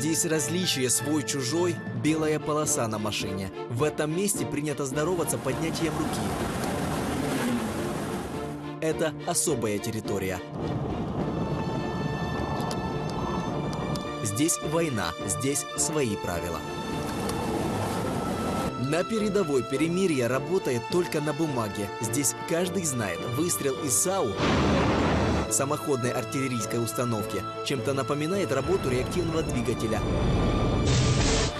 Здесь различие свой-чужой, белая полоса на машине. В этом месте принято здороваться поднятием руки. Это особая территория. Здесь война, здесь свои правила. На передовой перемирие работает только на бумаге. Здесь каждый знает, выстрел из САУ самоходной артиллерийской установки чем-то напоминает работу реактивного двигателя.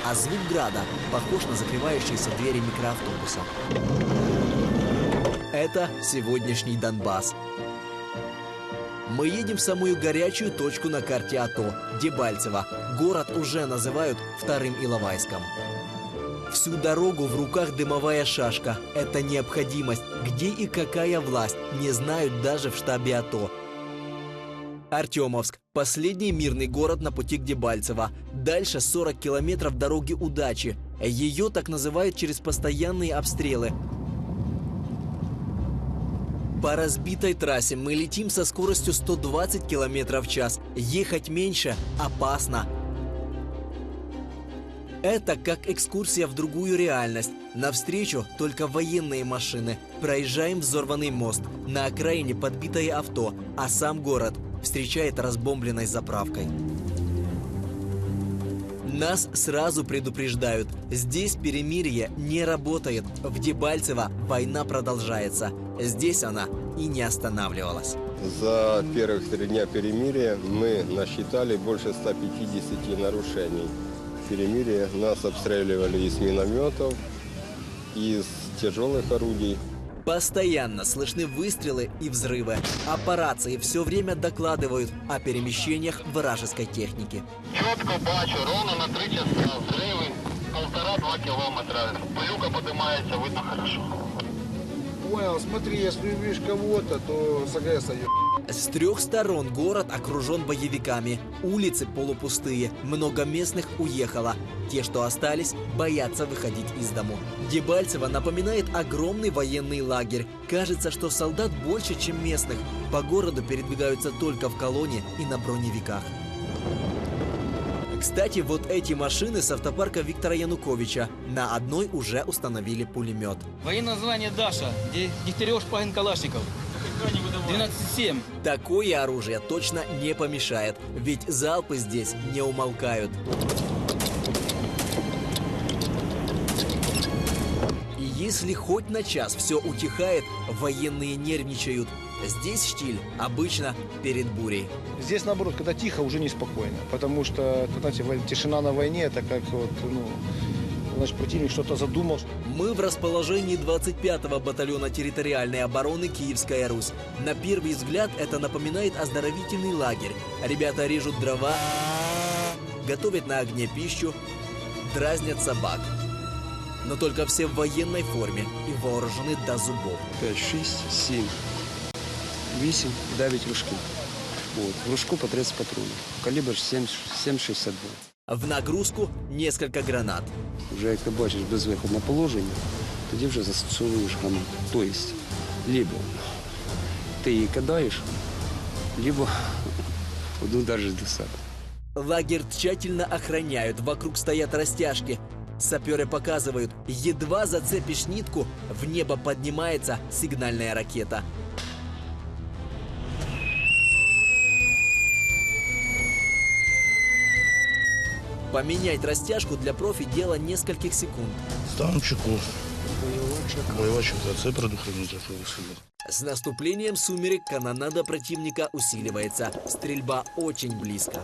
А звук града похож на закрывающиеся двери микроавтобуса. Это сегодняшний Донбасс. Мы едем в самую горячую точку на карте АТО – Дебальцево. Город уже называют вторым Иловайском. Всю дорогу в руках дымовая шашка. Это необходимость. Где и какая власть, не знают даже в штабе АТО. Артемовск – последний мирный город на пути к Дебальцево. Дальше 40 километров дороги удачи. Ее так называют через постоянные обстрелы. По разбитой трассе мы летим со скоростью 120 километров в час. Ехать меньше опасно. Это как экскурсия в другую реальность. Навстречу только военные машины. Проезжаем взорванный мост. На окраине подбитое авто, а сам город встречает разбомбленной заправкой. Нас сразу предупреждают. Здесь перемирие не работает. В Дебальцево война продолжается. Здесь она и не останавливалась. За первых три дня перемирия мы насчитали больше 150 нарушений. Перемирие нас обстреливали из минометов, из тяжелых орудий. Постоянно слышны выстрелы и взрывы. А по рации все время докладывают о перемещениях вражеской техники. Чітко бачу, ровно на три часа взриви, полтора-два кілометра. Пилюка подимається, видно хорошо. Понял, смотри, если увидишь кого-то, то с АГС С трех сторон город окружен боевиками. Улицы полупустые, много местных уехало. Те, что остались, боятся выходить из дому. Дебальцево напоминает огромный военный лагерь. Кажется, что солдат больше, чем местных. По городу передвигаются только в колонне и на броневиках. Кстати, вот эти машины с автопарка Виктора Януковича. На одной уже установили пулемет. Военное название Даша, где Дегтярев, Шпагин, Калашников. 12,7. Такое оружие точно не помешает, ведь залпы здесь не умолкают. И если хоть на час все утихает, военные нервничают. Здесь штиль обычно перед бурей. Здесь, наоборот, когда тихо, уже неспокойно. Потому что, знаете, тишина на войне, это как вот, ну, значит, противник что-то задумал. Мы в расположении 25-го батальона территориальной обороны «Киевская Русь». На первый взгляд это напоминает оздоровительный лагерь. Ребята режут дрова, готовят на огне пищу, дразнят собак. Но только все в военной форме и вооружены до зубов. 5, 6, 7, 8, 9 ружків. От. В ружку по 30 патронів. Калібр 7, 7,62. В нагрузку несколько гранат. Вже як ти бачиш безвиходне положення, тоді вже застосовуєш гранату. Тобто, либо ти її кидаєш, либо одну держиш до себе. Лагерь тщательно охраняют, вокруг стоят растяжки. Саперы показывают, едва зацепишь нитку, в небо поднимается сигнальная ракета. Поменять растяжку для профи дело нескольких секунд. Станчику. Бойовочок, а це предохранитель собі. С наступлением сумерек канонада противника усиливается. Стрельба очень близко.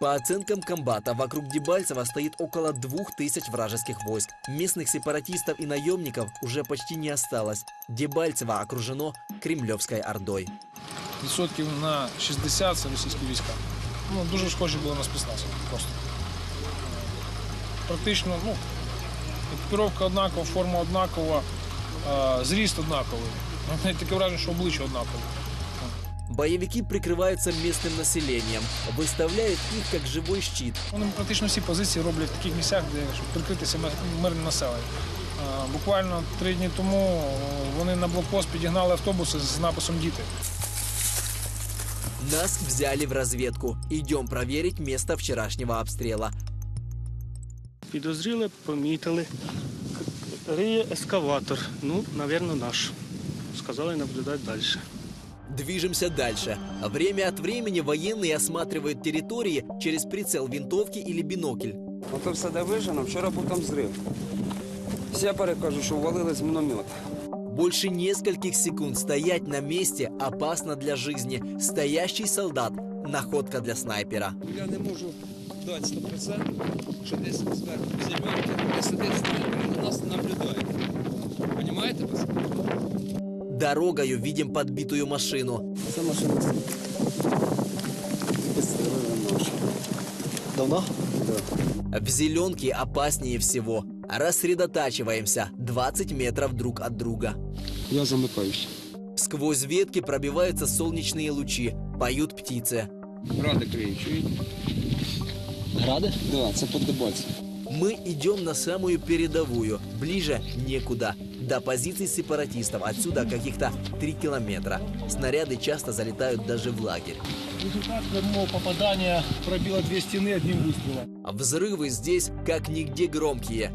По оценкам комбата, вокруг Дебальцева стоит около двух тысяч вражеских войск. Местных сепаратистов и наемников уже почти не осталось. Дебальцево окружено Кремлевской Ордой. відсотків на 60 це російські війська. Ну, дуже схожі були на спецназ просто. практично ну, екіпіровка однакова, форма однакова, а, зріст однаковий. Навіть таке враження, що обличчя однакове. Боевики прикрываются местным населением, выставляют их как живой щит. Вони практично всі позиції роблять в таких місцях, де щоб прикритися ми- мирним населенням. А, Буквально три дні тому о, вони на блокпост підігнали автобуси з написом Діти. Нас взяли в разведку. Идем проверить место вчерашнего обстрела. Підозріли, помітили. Риє ескаватор. Ну, напевно, наш. Сказали наблюдати далі. Движемся дальше. Время от времени военные осматривают территории через прицел винтовки или бинокль. Ото все де вижено, вчора був там зрив. Сепари кажуть, що ввалили з міномета. Больше нескольких секунд стоять на месте опасно для жизни. Стоящий солдат – находка для снайпера. Я не можу дати 100%, що десь зверху зімерки, де сидить снайпер і на нас наблюдає. Понімаєте? Дорогою видим подбитую машину. Це машина підстрелили нашу. Давно? В зеленке опаснее всего. Рассредотачиваемся 20 метров друг от друга. Я замикаюсь. Сквозь ветки пробиваются солнечные лучи, поют птицы. Криють, чуєте? Грады? Да, це Дебальцем. Мы идем на самую передовую, ближе некуда. До позиций сепаратистов отсюда каких-то 3 километра. Снаряды часто залетают даже в лагерь. Результат прямого попадания пробило две стены одним выстрелом. Взрывы здесь как нигде громкие.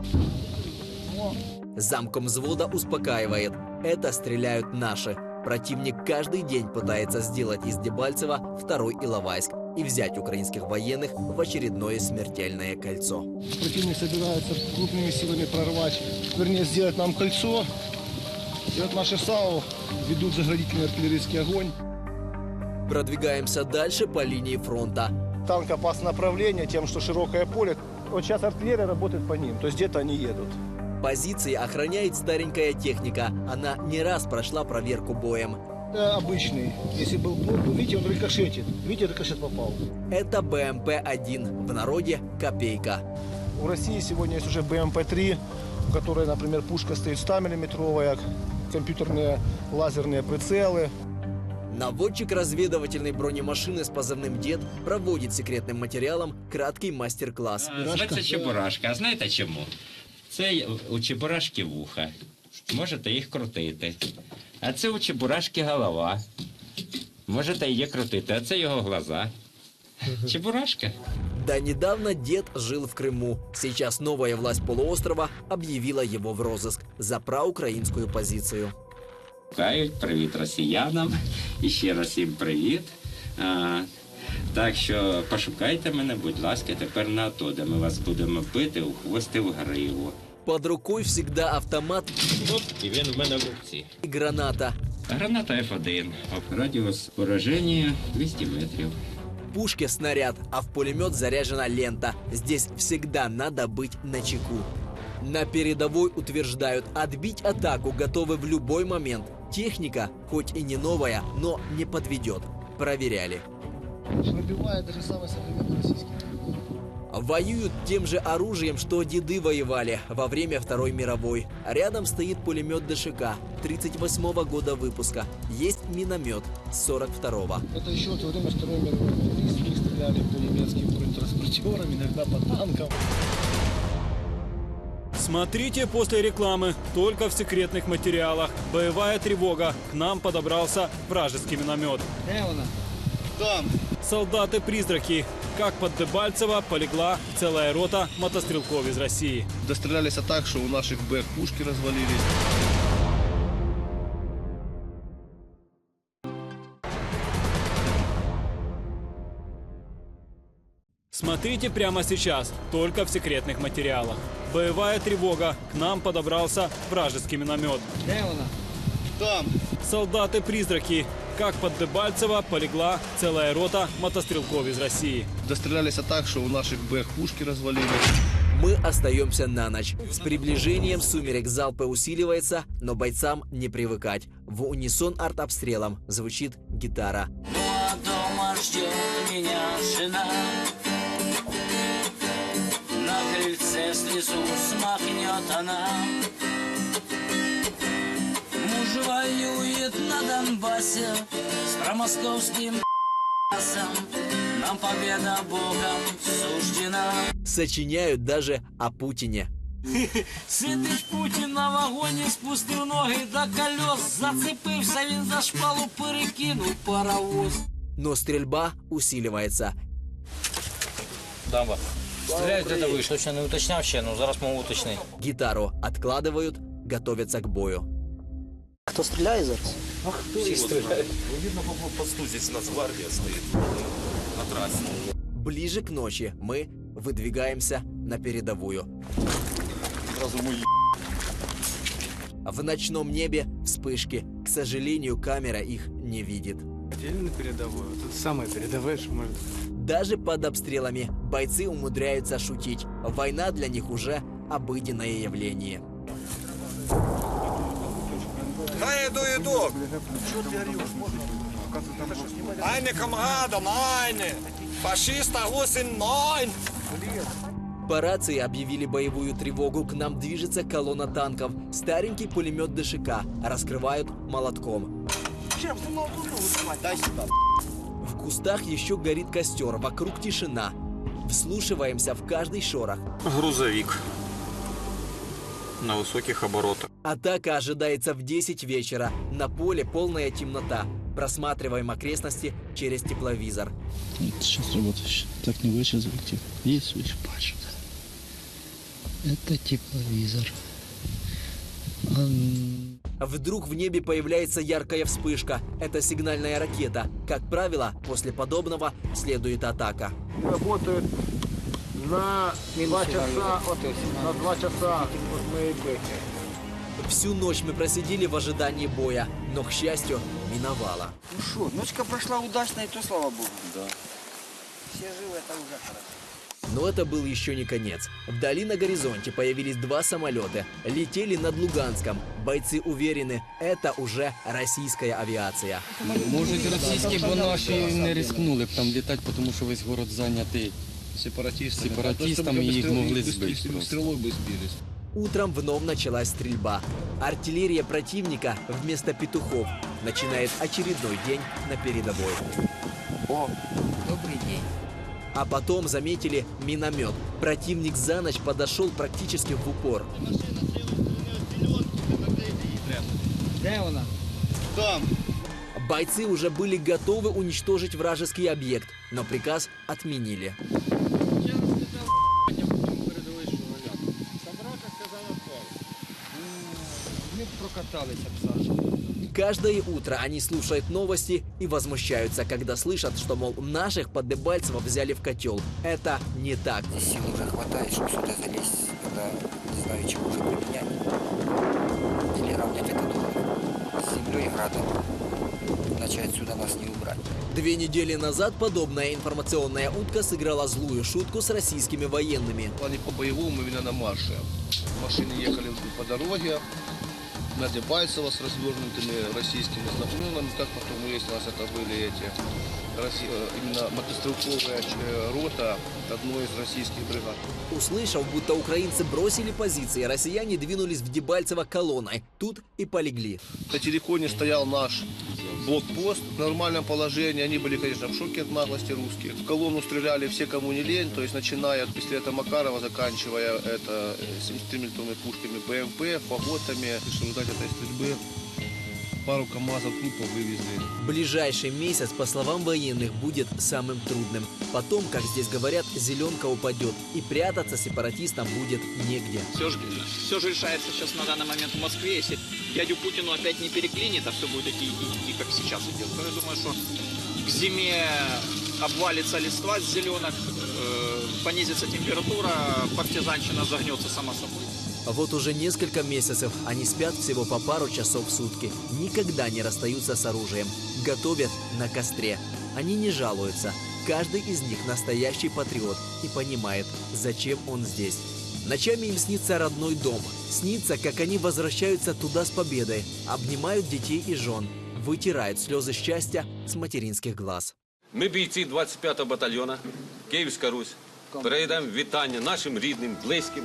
Замком взвода успокаивает. Это стреляют наши. Противник каждый день пытается сделать из Дебальцева второй Иловайск и взять украинских военных в очередное смертельное кольцо. Противник собирается крупными силами прорвать, вернее, сделать нам кольцо. И вот наши САУ ведут заградительный артиллерийский огонь. Продвигаемся дальше по линии фронта. Танк опасное направление тем, что широкое поле. Вот сейчас артиллерия работает по ним, то есть где-то они едут. Позиции охраняет старенькая техника. Она не раз прошла проверку боем. Это обычный. Если был плот, вы видите, он рикошетит. Видите, рикошет попал. Это БМП-1, в народе «Копейка». У России сегодня есть уже БМП-3, у которой, например, пушка стоит 100-миллиметровая, компьютерные лазерные прицелы. Наводчик разведывательной бронемашины с позывным «Дед» проводит секретным материалом краткий мастер-класс. Зветься Чебурашка. А знаєте чому? Це у Чебурашки вуха. Можете їх крутити. А це у Чебурашки голова. Можете її крутити, а це його глаза. Чебурашка. До недавно дед жил в Крыму. Сейчас новая власть полуострова объявила его в розыск за проукраинскую позицию. Кажуть, привіт росіянам. І ще раз їм привіт. А, так що пошукайте мене, будь ласка, тепер на АТО, де ми вас будемо бити у хвости в гриву. Под рукой всегда автомат Оп, і він в мене в руці. и граната. Граната F1. Радіус пораження 200 метрів. В пушке снаряд, а в пулемет заряжена лента. Здесь всегда надо быть на чеку. На передовой утверждают, отбить атаку готовы в любой момент. Техника, хоть и не новая, но не подведет. Проверяли. Выбивает даже самый современный российский. Воюют тем же оружием, что деды воевали во время Второй мировой. Рядом стоит пулемет ДШК 38 года выпуска. Есть миномет 42-го. Это еще в то время Второй мировой войны них стреляли по немецким бронетранспортерам, иногда по танкам. Смотрите после рекламы, только в секретных материалах. Боевая тревога. К нам подобрался вражеский миномет. Где она? Там. Солдаты-призраки. Как под Дебальцево полегла целая рота мотострелков из России. Дострелялись так, что у наших БЭК пушки развалились. Смотрите прямо сейчас, только в секретных материалах. Боевая тревога. К нам подобрался вражеский миномет. Где она? Там. Солдаты-призраки. Как под Дебальцево полегла целая рота мотострелков из России. Дострелялись так, что у наших БЭК пушки развалились. Мы остаемся на ночь. С приближением сумерек залпы усиливается, но бойцам не привыкать. В унисон артобстрелом звучит гитара. Ну а дома ждет меня жена На крыльце Если Иисус махнет она Муж воюет на Донбассе С промосковским ***сом. Нам победа Богом суждена Сочиняют даже о Путине. Сидить Путін на вагоні, спустив ноги до колес, зацепився він за шпалу, перекинув паровоз. Но стрельба усиливается. Дамба. Стріляють де ви, точно не уточняв ще, ну зараз можу уточнити. Гитару откладывают, готовятся к бою. Хто стріляє зараз? Всі стріляють. Видно по посту здесь Нацгвардия стоит на трассе. Ближе к ночи мы выдвигаемся на передовую. Сразу мой В ночном небе вспышки. К сожалению, камера их не видит. Отдельно передовой. Вот это самое передовое, что может Даже под обстрелами бойцы умудряются шутить. Война для них уже обыденное явление. Хай иду, иду. По рации объявили боевую тревогу. К нам движется колонна танков. Старенький пулемет ДШК. Раскрывают молотком. В кустах еще горит костер. Вокруг тишина. Вслушиваемся в каждый шорох. Грузовик на высоких оборотах. Атака ожидается в 10 вечера. На поле полная темнота. Просматриваем окрестности через тепловизор. Сейчас работаешь. Так не выше звуки. Есть выше бачу. Это тепловизор. Ан- Вдруг в небе появляется яркая вспышка. Это сигнальная ракета. Как правило, после подобного следует атака. Работают на два часа, от, на два часа от моей бэхи. Всю ночь мы просидели в ожидании боя, но, к счастью, миновало. Ну что, ночка прошла удачно, и то слава богу. Да. Все живы, это уже хорошо. Но это был еще не конец. Вдали на горизонте появились два самолета. Летели над Луганском. Бойцы уверены, это уже российская авиация. Може, і російські, бо наші не рискнули б там літати, тому що весь город зайнятий сепаратистами. сепаратистами, і їх могли збити. просто. Стрелой бы сбились. Утром вновь началась стрельба. Артиллерия противника вместо петухов начинает очередной день на передовой. О, добрый день. А потом заметили миномет. Противник за ночь подошел практически в упор. Где она? Там. Бойцы уже были готовы уничтожить вражеский объект, но приказ отменили. Прокаталися б Саша. Каждое утро они слушают новости и возмущаются, когда слышат, что, мол, наших под Дебальцево взяли в котел. Это не так. Сил уже хватает, чтобы сюда залезть, когда не знаю, чего уже применять. Или равнять это долго. С землей и градом. Иначе отсюда нас не убрать. Две недели назад подобная информационная утка сыграла злую шутку с российскими военными. Они по боевому именно на марше. Машины ехали по дороге на Дебальцево с развернутыми российскими знаменами. Как потом выяснилось, это были эти именно мотострелковая э, рота одной из российских бригад. Услышав, будто украинцы бросили позиции, россияне двинулись в Дебальцево колонной. Тут и полегли. На Тереконе стоял наш блокпост в нормальном положении. Они были, конечно, в шоке от наглости русских. В колонну стреляли все, кому не лень, то есть начиная от пистолета Макарова, заканчивая это э, 73 миллиметровыми пушками БМП, фаготами. В результате этой стрельбы пару КАМАЗов трупов вывезли. Ближайший месяц, по словам военных, будет самым трудным. Потом, как здесь говорят, зеленка упадет, и прятаться сепаратистам будет негде. Все же, все же решается сейчас на данный момент в Москве. Если дядю Путину опять не переклинит, а все будет идти, идти как сейчас идет, то я думаю, что к зиме обвалится листва с зеленок, э, понизится температура, партизанщина загнется сама собой. Вот уже несколько месяцев они спят всего по пару часов в сутки. Никогда не расстаются с оружием. Готовят на костре. Они не жалуются. Каждый из них настоящий патриот и понимает, зачем он здесь. Ночами им снится родной дом. Снится, как они возвращаются туда с победой, обнимают детей и жен, вытирают слезы счастья с материнских глаз. Ми бійці 25-го батальйона, Київська Русь. Передаємо вітання нашим рідним, близьким,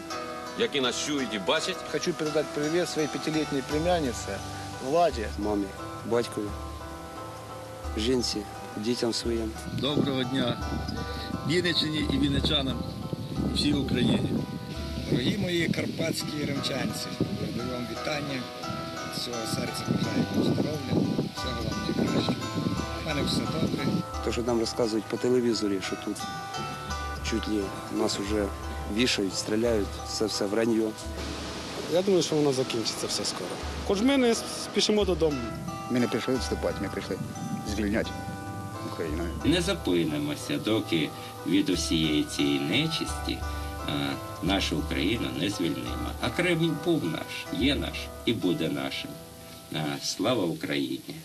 Які нас чують і бачать. Хочу передать привет своей пятилетней племяннице Владе. Мамі, батькові, жінці, дітям своїм. Доброго дня Вінниччині і вінничанам всій Україні. Дорогі мої карпатські римчанці, передаю вам вітання. З цього серця бажаю вам здоров'я, всього вам найкращого. У мене все добре. То, що нам розказують по телевізорі, що тут чуть ли нас вже вішають, стріляють, це все враньо. Я думаю, що воно закінчиться все скоро. Хоч ми не спішимо додому. Ми не прийшли вступати, ми прийшли звільняти Україну. Не зупинимося, доки від усієї цієї нечисті а, нашу Україну не звільнимо. А Кремль був наш, є наш і буде нашим. А, Слава Україні!